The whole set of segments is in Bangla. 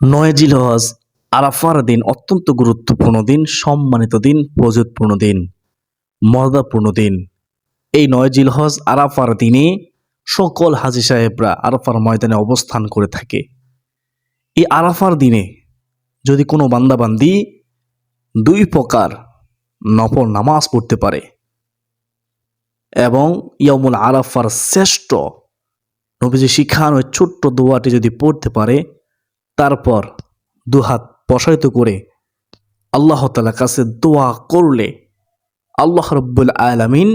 নয় জিলহজ, আরাফার দিন অত্যন্ত গুরুত্বপূর্ণ দিন, সম্মানিত দিন প্রযোজপূর্ণ দিন মর্যাদাপূর্ণ দিন। এই নয় জিলহজ, আরাফার দিনে সকল হাজি সাহেবরা আরাফার ময়দানে অবস্থান করে থাকে। এই আরাফার দিনে যদি কোনো বান্দাবান্দি দুই প্রকার নফল নামাজ পড়তে পারে এবং ইয়ামুল আরাফার শ্রেষ্ঠ নবীজি শিখানো ছোট্ট দোয়াটি যদি পড়তে পারে তারপর দুহাত প্রসারিত করে আল্লাহ তালার কাছে দোয়া করলে আল্লাহ রব্বুল আলামিন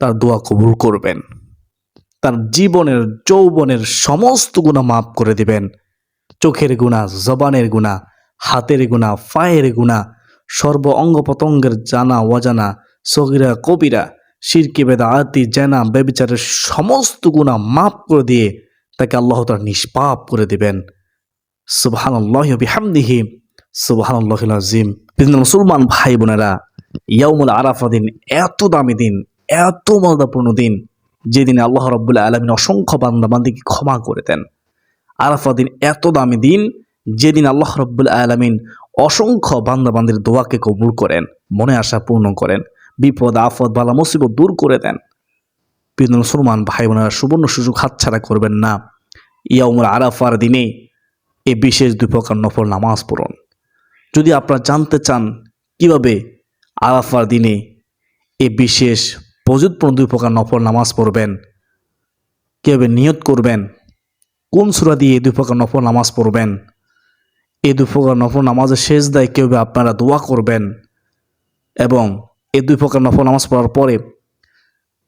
তার দোয়া কবুল করবেন। তার জীবনের, যৌবনের সমস্ত গুণা মাফ করে দিবেন। চোখের গুণা জবানের গুণা হাতের গুণা পায়ের গুণা সর্ব অঙ্গ প্রত্যঙ্গের জানা, অজানা, সগিরা, কবিরা শিরকে বেদা আতি জেনা বেবিচারের সমস্ত গুণা মাফ করে দিয়ে তাকে আল্লাহ তার নিষ্পাপ করে দিবেন। সুবহানাল্লাহি ওয়া বিহামদিহি। সুবহানাল্লাহিল আযীম। বিভিন্ন মুসলমান ভাই বোনেরা ইয়াউমুল আরাফা দিন, এত দামি দিন, এত মর্যাদাপূর্ণ দিন যেদিন আল্লাহ রাব্বুল আলামিন অসংখ্য বান্দা বান্দিকে ক্ষমা করে দেন। আরাফা দিন, এত দামি দিন যেদিন আল্লাহ রব্বুল আলামিন অসংখ্য বান্দা বান্দির দোয়াকে কবুল করেন, মনে আশা পূর্ণ করেন, বিপদ আফদ বালা, মুসিবত দূর করে দেন। বিভিন্ন মুসলমান ভাই বোনেরা সুবর্ণ সুযোগ হাতছাড়া করবেন না। ইয়াউমুল আরাফার দিনে এই বিশেষ দুই প্রকার নফল নামাজ পড়ুন। যদি আপনারা জানতে চান কীভাবে আরাফার দিনে এই বিশেষ প্রযুৎপূর্ণ দুই প্রকার নফল নামাজ পড়বেন, কীভাবে নিয়ত করবেন, কোন সুরা দিয়ে এই দুই প্রকার নফল নামাজ পড়বেন, এই দুই প্রকার নফল নামাজের শেষ দায় কীভাবে আপনারা দোয়া করবেন এবং এই দুই প্রকার নফল নামাজ পড়ার পরে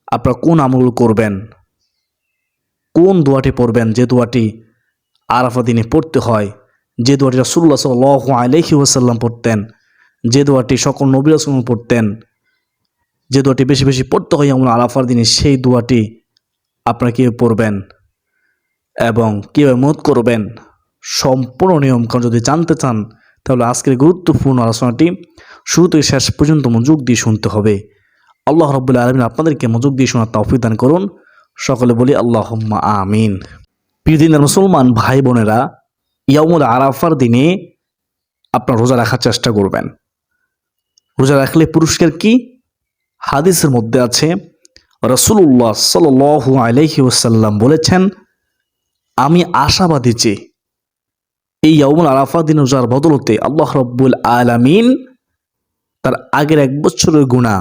আপনারা কোন আমল করবেন, কোন দোয়াটি পড়বেন, যে দোয়াটি আরাফা দিনে পড়তে হয়। যে দোয়াটি রাসুল্লাহ সাল আলহি ওয়াসাল্লাম পড়তেন, যে দোয়াটি সকল নবী রাসুল পড়তেন, যে দোয়াটি বেশি বেশি পড়তে হয় এমন আরাফার দিনে, সেই দোয়াটি আপনারা কীভাবে পড়বেন এবং কীভাবে মত করবেন সম্পূর্ণ নিয়মকানুন যদি জানতে চান, তাহলে আজকের গুরুত্বপূর্ণ আলোচনাটি শুরু থেকে শেষ পর্যন্ত মনোযোগ দিয়ে শুনতে হবে। আল্লাহ রব্বুল্লা আলমিন আপনাদেরকে মনোযোগ দিয়ে শোনার তৌফিক দান করুন। সকলে বলি আল্লাহ আমিন। প্রিয় দিনের মুসলমান ভাই বোনেরা ইয়ামুল আরাফার দিনে আপনার রোজা রাখার চেষ্টা করবেন। রোজা রাখলে পুরস্কার কি? হাদিসের মধ্যে আছে রসুল্লাহ সাল আলহি ওসাল্লাম বলেছেন, আমি আশাবাদী যে এই ইয়ামুল আরাফা দিন রোজার বদলতে আল্লাহ রব্বুল আলামিন তার আগের এক বছরের গুণা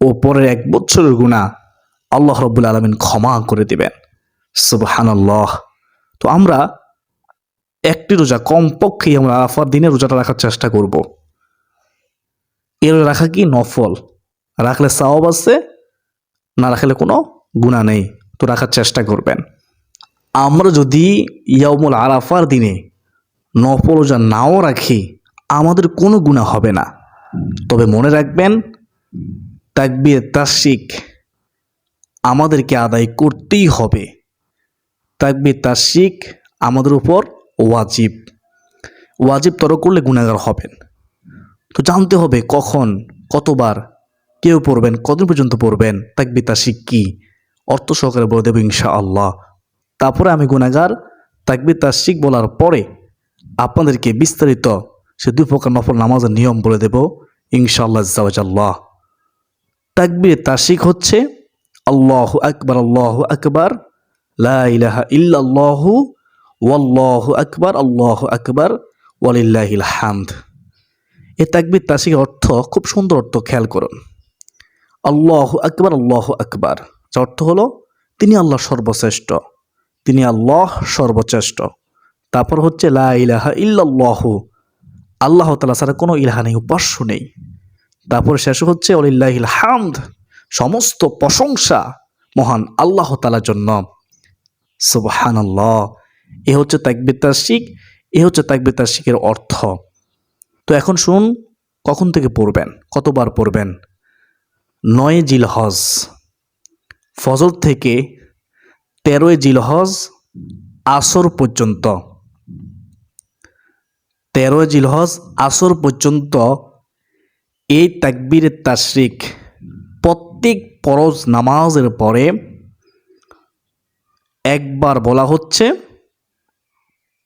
ও পরের এক বছরের গুণা আল্লাহ রব্বুল আলমিন ক্ষমা করে দিবেন। সুবহানাল্লাহ। তো আমরা একটি রোজা কমপক্ষেই আমরা আরাফার দিনে রোজাটা রাখার চেষ্টা করব। এর রাখা কি? নফল। রাখলে সাওয়াব আছে, না রাখলে কোনো গুণা নেই। তো রাখার চেষ্টা করবেন। আমরা যদি ইয়ামুল আরাফার দিনে নফল রোজা নাও রাখি, আমাদের কোনো গুণা হবে না। তবে মনে রাখবেন, তাকবির তাসিক আমাদেরকে আদায় করতেই হবে। তাকবির তাসিক আমাদের উপর ওয়াজিব। ওয়াজিব তর করলে গুণাগার হবেন। তো জানতে হবে কখন, কতবার, কেউ পড়বেন, কতদিন পর্যন্ত পড়বেন তাকবির তাসিক কি? অর্থ সহকারে বলে দেব ইনশা আল্লাহ তারপরে আমি গুণাগার তাকবির তাসিক বলার পরে আপনাদেরকে বিস্তারিত সে দুই প্রকার নফল নামাজের নিয়ম বলে দেব ইনশাআল্লাহ জাওয়াজাল্লাহ তাকবির তাসিক হচ্ছে আল্লাহ আকবার আল্লাহ আকবার আকবার, আল্লাহ আকবার, ওয়ালিল্লাহিল হামদ। এই তাকবির তাসিকের অর্থ, খুব সুন্দর অর্থ, খেয়াল করুন। আল্লাহ আকবার আল্লাহ আকবার। অর্থ হলো, তিনি আল্লাহ সর্বশ্রেষ্ঠ, তিনি আল্লাহ সর্বশ্রেষ্ঠ। তারপর হচ্ছে, লা ইলাহা ইল্লাল্লাহু। আল্লাহ তালা ছাড়া কোনো ইলাহা নেই, উপাস্য নেই। তারপর শেষ হচ্ছে অলিল্লাহিল হামদ। সমস্ত প্রশংসা মহান আল্লাহ তালার জন্য। সুবহান আল্লাহ এ হচ্ছে তাকবির শিখ এ হচ্ছে তাকবির শিখের অর্থ। তো এখন শুনুন, কখন থেকে পড়বেন? কতবার পড়বেন? নয় জিলহজ। ফজর থেকে তেরোই জিলহজ আসর পর্যন্ত। তেরোই জিলহজ আসর পর্যন্ত এই তাকবীরের তাশরিক প্রত্যেক পরজ নামাজের পরে একবার বলা হচ্ছে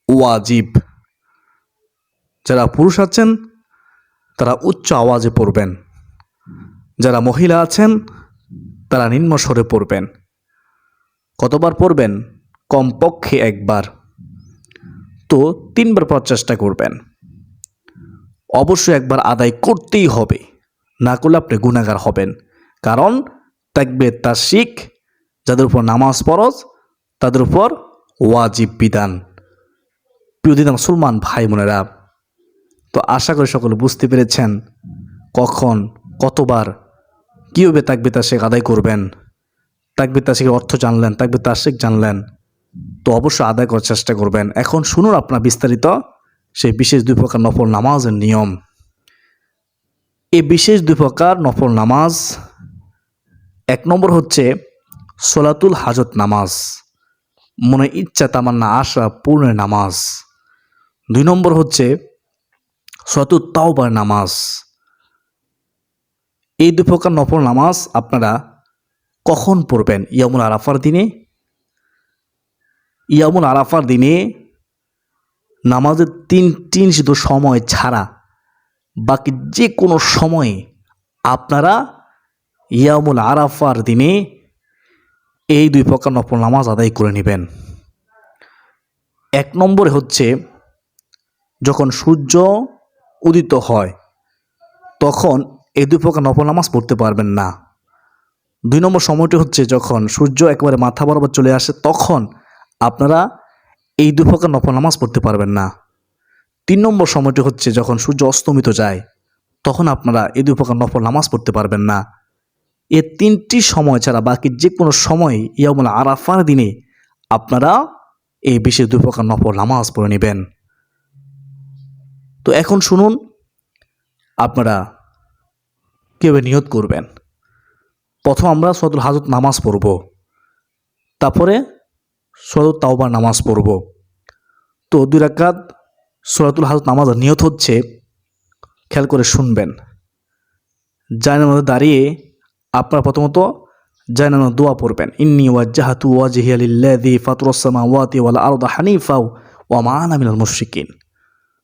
ওয়াজিব। যারা পুরুষ আছেন, তারা উচ্চ আওয়াজে পড়বেন। যারা মহিলা আছেন, তারা নিম্ন স্বরে পড়বেন। কতবার পড়বেন? কমপক্ষে একবার। তো তিনবার পর চেষ্টা করবেন। অবশ্যই একবার আদায় করতেই হবে। না করলে আপনি গুণাগার হবেন। কারণ তাকবে তার শিখ যাদের উপর নামাজ ফরজ তাদের উপর ওয়াজিব বিধান। প্রিয় দিদা মুসলমান ভাই বোনেরা, তো আশা করি সকলে বুঝতে পেরেছেন কখন, কতবার, কীভাবে তাকবে তার শেখ আদায় করবেন তাকবে তার শেখের অর্থ জানলেন তাকবে তার শেখ জানলেন, তো অবশ্যই আদায় করার চেষ্টা করবেন। এখন শুনুন আপনার বিস্তারিত সেই বিশেষ দুই প্রকার নফল নামাজের নিয়ম। এই বিশেষ দুই প্রকার নফল নামাজ, এক নম্বর হচ্ছে সোলাতুল হাজত নামাজ। মনে ইচ্ছা তামান্না, আশা, পূর্ণের নামাজ। দুই নম্বর হচ্ছে সতুল তাওবার নামাজ। এই দু প্রকার নফল নামাজ আপনারা কখন পড়বেন? ইয়ামুল আরাফার দিনে? ইয়ামুল আরাফার দিনে নামাজের তিন তিন শুধু সময় ছাড়া, বাকি যে কোনো সময়ে আপনারা ইয়ামুল আরাফার দিনে এই দুই প্রকার নফল নামাজ আদায় করে নেবেন। এক নম্বরে হচ্ছে, যখন সূর্য উদিত হয়, তখন এই দুই প্রকার নফল নামাজ পড়তে পারবেন না। দুই নম্বর সময়টি হচ্ছে, যখন সূর্য একেবারে মাথা বরাবর চলে আসে, তখন আপনারা এই দুই প্রকার নফল নামাজ পড়তে পারবেন না। তিন নম্বর সময়টি হচ্ছে, যখন সূর্য অস্তমিত যায়, তখন আপনারা এই দুই প্রকার নফল নামাজ পড়তে পারবেন না। এ তিনটি সময় ছাড়া বাকি যে কোনো সময় ইয়ামুল আরাফার দিনে আপনারা এই বিশেষ দুই প্রকার নফল নামাজ পড়ে নেবেন। তো এখন শুনুন, আপনারা কীভাবে নিয়ত করবেন। প্রথম আমরা সদুল হাজত নামাজ পড়ব, তারপরে সদুল তাওবার নামাজ পড়ব। তো দুই রাকাত সরাতুল হাজত নামাজ নিয়ত হচ্ছে, খেয়াল করে শুনবেন। জায়নার মধ্যে দাঁড়িয়ে আপনারা প্রথমত জায়নার দোয়া পড়বেন। ইন্নি ওয়াজ্জাহাতু ওয়াজহিয়া লিল্লাযী ফাতরাস সামাওয়াতি ওয়াল আরদা হানিফা ওয়া মা আনা মিনাল মুশরিকিন।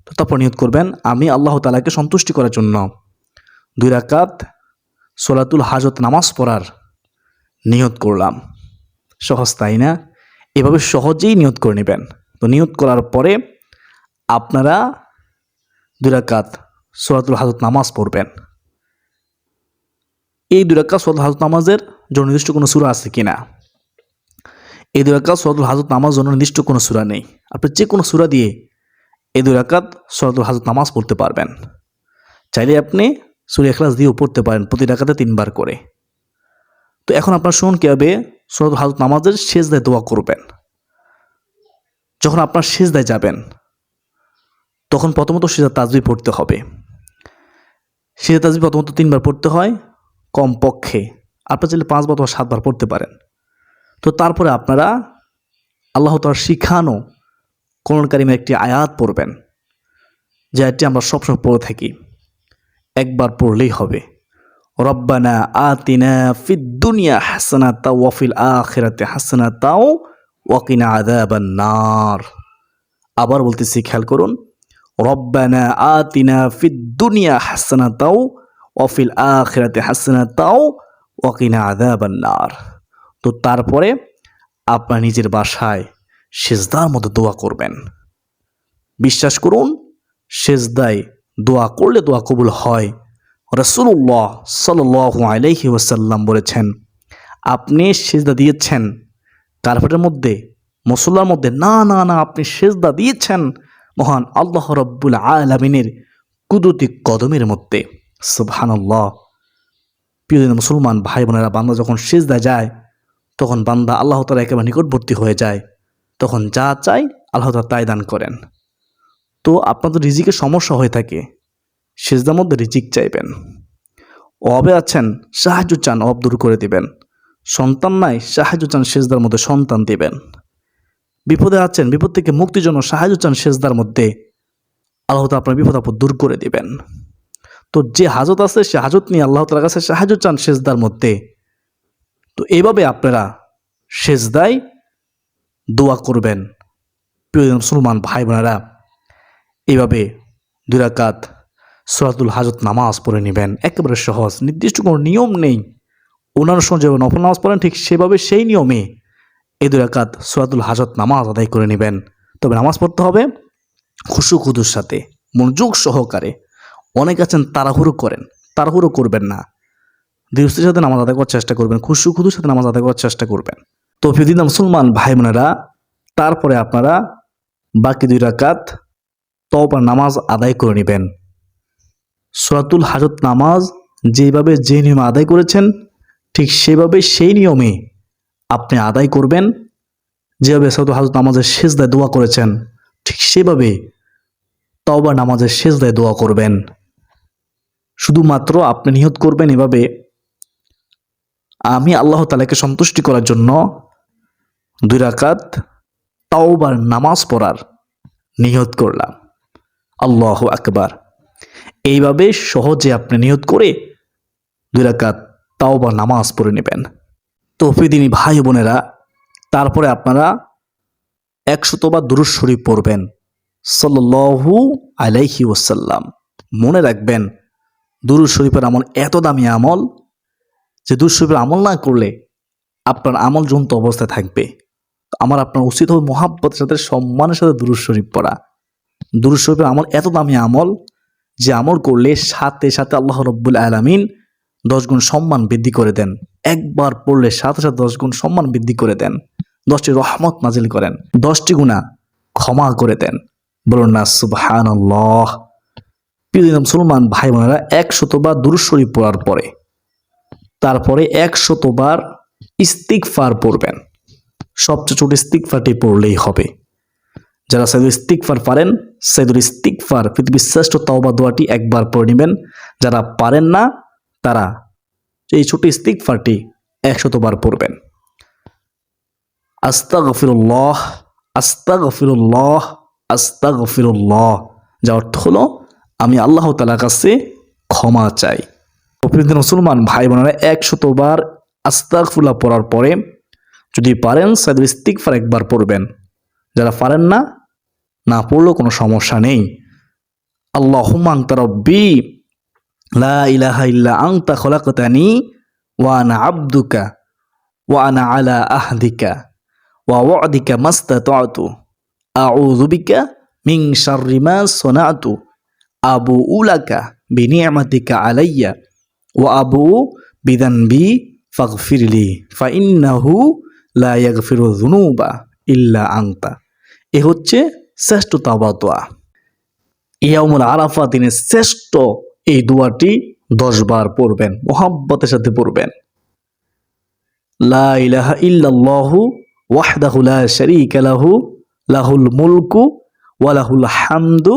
তো তারপর নিয়ত করবেন, আমি আল্লাহ তাআলাকে সন্তুষ্টি করার জন্য দুই রাকাত সোলাতুল হাজত নামাজ পড়ার নিয়ত করলাম। সহজ তাই না? এভাবে সহজেই নিয়ত করে নেবেন। তো নিয়ত করার পরে আপনারা দুই রাকাত সোলাতুল হাজত নামাজ পড়বেন। এই দুই রাকাত সোলাতুল হাজত নামাজের জন্য নির্দিষ্ট কোনো সুরা আছে কিনা? এই দুই রাকাত সোলাতুল হাজত নামাজ জন্য নির্দিষ্ট কোনো সুরা নেই। আপনি যে কোনো সুরা দিয়ে এই দুই রাকাত সোলাতুল হাজত নামাজ পড়তে পারবেন। চাইলে আপনি সুরে এখলাস দিয়েও পড়তে পারেন প্রতি রাকাতে তিনবার করে। তো এখন আপনার শুনুন কীভাবে সোলাতুল হাজত নামাজের শেষ দায় দোয়া করবেন। যখন আপনার শেষ দায় যাবেন, তখন প্রথমত সেজা তাজবি পড়তে হবে। সেজা তাজবি প্রথমত তিনবার পড়তে হয় কমপক্ষে আপনার চাইলে পাঁচবার অথবা সাতবার পড়তে পারেন। তো তারপরে আপনারা আল্লাহ তার শিখানো কোরআন কারিমের একটি আয়াত পড়বেন। যে আয়াতটি আমরা সবসময় পড়ে থাকি। একবার পড়লেই হবে। রব্বানা আতিনা ফিদ দুনিয়া হাসানা তাও ওয়াফিল আখেরাতে হাসানা তাও ওয়াকিনা আদাবান নার। আবার বলতেছি, খেয়াল করুন। রব্বানা আতিনা ফিদ দুনিয়া হাসানা তাও ওয়াফিল আখিরাতে হাসানা তাও ওয়াকিনা আদাবান নার তো তারপরে আপনার নিজের বাসায় সেজদার মতো দোয়া করবেন। বিশ্বাস করুন, সেজদায় দোয়া করলে দোয়া কবুল হয়। রসুল্লাহ সাল আলহি ওয়াসাল্লাম বলেছেন, আপনি সেজদা দিয়েছেন কার্পেটের মধ্যে, মুসল্লার মধ্যে, না না না, আপনি সেজদা দিয়েছেন মহান আল্লাহ রব্বুল আলমিনের কুদরতি কদমের মধ্যে। সুবহানাল্লাহ। প্রিয় মুসলমান, ভাই বোনেরা, বান্দা যখন সেজদা যায়, তখন বান্দা আল্লাহ তালা একেবারে নিকটবর্তী হয়ে যায়। তখন যা চাই আল্লাহ তালা তাই দান করেন। তো আপনাদের রিজিকের সমস্যা হয়ে থাকে, সেজদার মধ্যে রিজিক চাইবেন। অবে আছেন, সাহায্য চান, অব দূর করে দিবেন। সন্তান নাই, সাহায্য চান, সেজদার মধ্যে সন্তান দিবেন। বিপদে আছেন, বিপদ থেকে মুক্তির জন্য সাহায্য চান, সেজদার মধ্যে আল্লাহ আপনার বিপদ আপদ দূর করে দিবেন। তো যে হাজত আছে, সে হাজত নিয়ে আল্লাহ তালার কাছে সাহায্য চান সেজদার মধ্যে। তো এইভাবে আপনারা সেজদায় দোয়া করবেন। প্রিয় মুসলমান ভাই বোনেরা এইভাবে দুই রাকাত সুরাতুল হাজত নামাজ পড়ে নেবেন। একেবারে সহজ, নির্দিষ্ট কোনো নিয়ম নেই। অন্যান্য সময় যেভাবে নফল নামাজ পড়েন, ঠিক সেভাবে সেই নিয়মে এই দুই রাকাত সুরাতুল হাজত নামাজ আদায় করে নেবেন। তবে নামাজ পড়তে হবে খুশু খুদুর সাথে, মনোযোগ সহকারে। অনেক আছেন, তাড়াহুড়ো করেন। তাড়াহুড়ো করবেন না। দৃষ্টির সাথে নামাজ আদায় করার চেষ্টা করবেন খুশু খুদুর সাথে নামাজ আদায় করার চেষ্টা করবেন। তো ফিদিন মুসলমান ভাই বোনেরা তারপরে আপনারা বাকি দুই রাকাত তওবার নামাজ আদায় করে নেবেন। সুরাতুল হাজত নামাজ যেভাবে যে নিয়মে আদায় করেছেন, ঠিক সেভাবে সেই নিয়মে আপনি আদায় করবেন। যেভাবে সুরাতুল হাজত নামাজের শেষ দায় করেছেন, ঠিক সেভাবে তওবা নামাজের শেষ দায় দোয়া করবেন। শুধুমাত্র আপনি নিহত করবেন এভাবে আমি আল্লাহ তালাকে সন্তুষ্টি করার জন্য দুই রাকাত তাওবার নামাজ পড়ার নিহত করলাম। আল্লাহ আকবার। এইভাবে সহজে আপনি নিহত করে দুই রাকাত তাওবার নামাজ পড়ে নেবেন। তো দিনী ভাই বোনেরা, তারপরে আপনারা একশতবার দুরুজ শরীফ পড়বেন। সাল্লু আলাইহি ওসাল্লাম মনে রাখবেন দুরুজ শরীফের আমল এত দামি আমল যে দুরুজ শরীফের আমল না করলে আপনার আমল জন্ত অবস্থায় থাকবে। আমার আপনার উচিত হবে মহাব্বতের সাথে, সম্মানের সাথে দুরুজ শরীফ পড়া। দুরুজ শরীফের আমল এত দামি আমল যে আমল করলে সাথে সাথে আল্লাহ রব্বুল আলমিন দশ গুণ সম্মান বৃদ্ধি করে দেন। একবার পড়লে সাথে সাথে দশ গুণ সম্মান বৃদ্ধি করে দেন। দশটি রহমত নাজিল করেন। দশটি গুণা ক্ষমা করে দেন। বলুন না সুবহান প্রিয় মুসলমান ভাই বোনেরা একশতবার দুরুজ শরীফ পড়ার পরে, তারপরে একশতবার ইস্তিকফার পড়বেন। সবচেয়ে ছোট ইস্তিকফারটি পড়লেই হবে। যারা সাইদুল ইস্তিকফার পারেন, সাইদুল ইস্তিকফার পৃথিবীর শ্রেষ্ঠ তাওবা দোয়াটি একবার পড়ে নেবেন। যারা পারেন না, তারা এই ছোট ইস্তিকফারটি একশতবার পড়বেন। আস্তা গফিরুল্লাহ আস্তা গফিরুল্লাহ আস্তা গফিরুল্লাহ যা অর্থ হলো আমি আল্লাহ তালার কাছে ক্ষমা চাই। প্রিয় মুসলমান ভাই বোনেরা একশতবার আস্তাগফিরুল্লাহ পড়ার পরে যদি পারেন, সাইদুল ইস্তিকফার একবার পড়বেন। যারা পারেন না না পড়লেও কোনো সমস্যা নেই। আল্লাহ আংতা রব্বি, লা ইলাহা ইল্লা আংতা খলাকতানি ওয়া আনা আব্দুকা ওয়া আনা আলা আহদিকা ওয়া ওয়াদিকা মাস্তাতাতু। আউযু বিকা মিন শাররি মা সানাতু। আবু উলাকা বিনিয়ামাতিকা আলাইয়া ওয়া আবু বিদানবি ফাগফিরলি, ফাইন্নাহু লা ইয়াগফিরু যুনুবা ইল্লা আংতা এ হচ্ছে শ্রেষ্ঠ তাওবা দোয়া। ইয়ামুল আরাফা দিনের শ্রেষ্ঠ এই দোয়াটি দশ বার পড়বেন, মোহাব্বতের সাথে পড়বেন। লা ইলাহা ইল্লাল্লাহু ওয়াহদাহু লা শারীকা লাহু, লাহুল মুলকু ওয়া লাহুল হামদু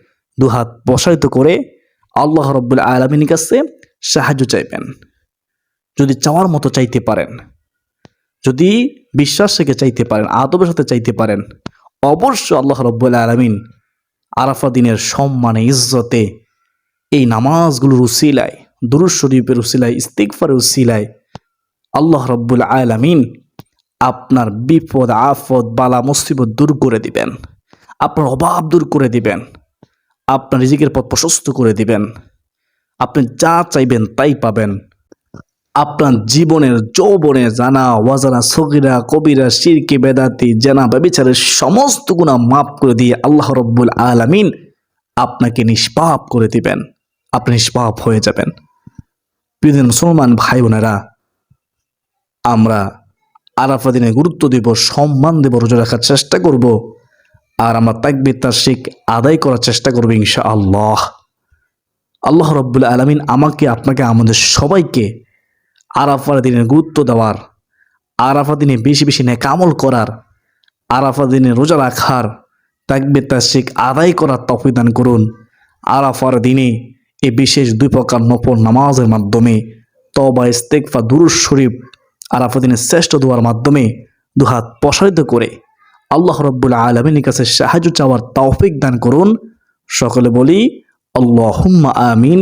দুহাত প্রসারিত করে আল্লাহ রব্বুল আলমিনের কাছে সাহায্য চাইবেন। যদি চাওয়ার মতো চাইতে পারেন, যদি বিশ্বাস থেকে চাইতে পারেন, আদবের সাথে চাইতে পারেন, অবশ্যই আল্লাহ রব্বুল আলমিন আরাফা দিনের সম্মানে, ইজ্জতে এই নামাজগুলোর উসিলায় দুরুজ শরীফের উসিলায় ইস্তিকফারের উসিলায় আল্লাহ রব্বুল আলামিন আপনার বিপদ আফদ বালা, মুসিবত দূর করে দিবেন। আপনার অভাব দূর করে দিবেন। আপনার রিজিকের পথ প্রশস্ত করে দিবেন। আপনি যা চাইবেন তাই পাবেন। আপনার জীবনের যৌবনে জানা, ওয়াজানা, সগিরা, কবিরা শিরকে বেদাতি, জানা, ব্যবিচারের সমস্ত গুণা মাফ করে দিয়ে আল্লাহ রব্বুল আলামিন আপনাকে নিষ্পাপ করে দিবেন। আপনি নিষ্পাপ হয়ে যাবেন। প্রিয় মুসলমান ভাই বোনেরা আমরা আরাফা দিনে গুরুত্ব দেব, সম্মান দেব, রোজা রাখার চেষ্টা করব। আর আমরা তাকবির শিখ আদায় করার চেষ্টা করব ইনশা আল্লাহ আল্লাহ রব্বুল আলমিন আমাকে, আপনাকে, আমাদের সবাইকে আরাফার দিনে গুরুত্ব দেওয়ার আরাফা দিনে বেশি বেশি নেকামল করার আরাফা দিনে রোজা রাখার, তাকবির শিখ আদায় করার তফিদান করুন। আরাফার দিনে এই বিশেষ দুই প্রকার নফল নামাজের মাধ্যমে তবা ইস্তেকফা দুরুজ শরীফ আরাফার দিনের শ্রেষ্ঠ দোয়ার মাধ্যমে দুহাত প্রসারিত করে আল্লাহ রব্বুল আলমিনের কাছে সাহায্য চাওয়ার তৌফিক দান করুন। সকলে বলি, আল্লাহুম্মা আমিন,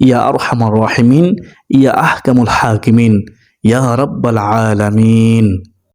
ইয়া আরহামার রাহিমিন, ইয়া আহকামুল হাকিমিন, ইয়া রব্বাল আলামিন।